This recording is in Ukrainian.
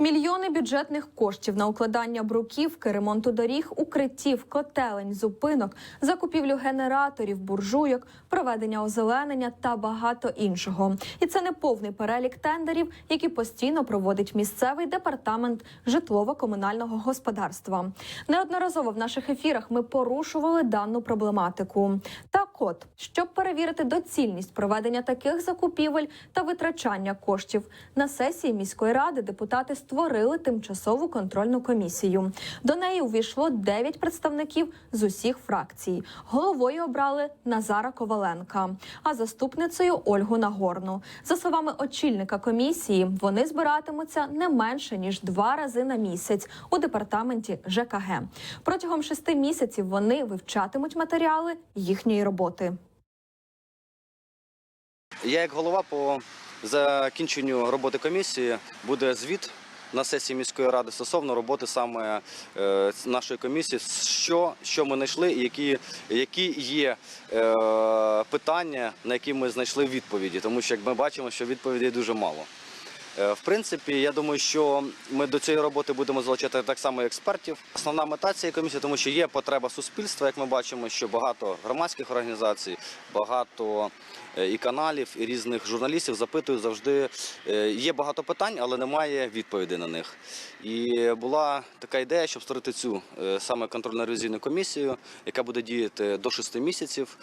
Мільйони бюджетних коштів на укладання бруківки, ремонту доріг, укриттів, котелень, зупинок, закупівлю генераторів, буржуйок, проведення озеленення та багато іншого. І це не повний перелік тендерів, які постійно проводить місцевий департамент житлово-комунального господарства. Неодноразово в наших ефірах ми порушували дану проблематику. Так от, щоб перевірити доцільність проведення таких закупівель та витрачання коштів на сесії міської ради депутати створили тимчасову контрольну комісію. До неї увійшло 9 представників з усіх фракцій. Головою обрали Назара Коваленка, а заступницею Ольгу Нагорну. За словами очільника комісії, вони збиратимуться не менше ніж два рази на місяць у департаменті ЖКГ. Протягом шести місяців вони вивчатимуть матеріали їхньої роботи. Я як голова по закінченню роботи комісії буде звіт на сесії міської ради стосовно роботи саме е, нашої комісії, що, що ми знайшли і які, які є е, питання, на які ми знайшли відповіді. Тому що як ми бачимо, що відповідей дуже мало. Е, В принципі, я думаю, що ми до цієї роботи будемо залучати так само експертів. Основна мета цієї комісії, тому що є потреба суспільства, як ми бачимо, що багато громадських організацій, багато е, і каналів, і різних журналістів запитують завжди. е, Є багато питань, але немає відповідей на них. І була така ідея, щоб створити цю саме контрольно-ревізійну комісію, яка буде діяти до 6 місяців.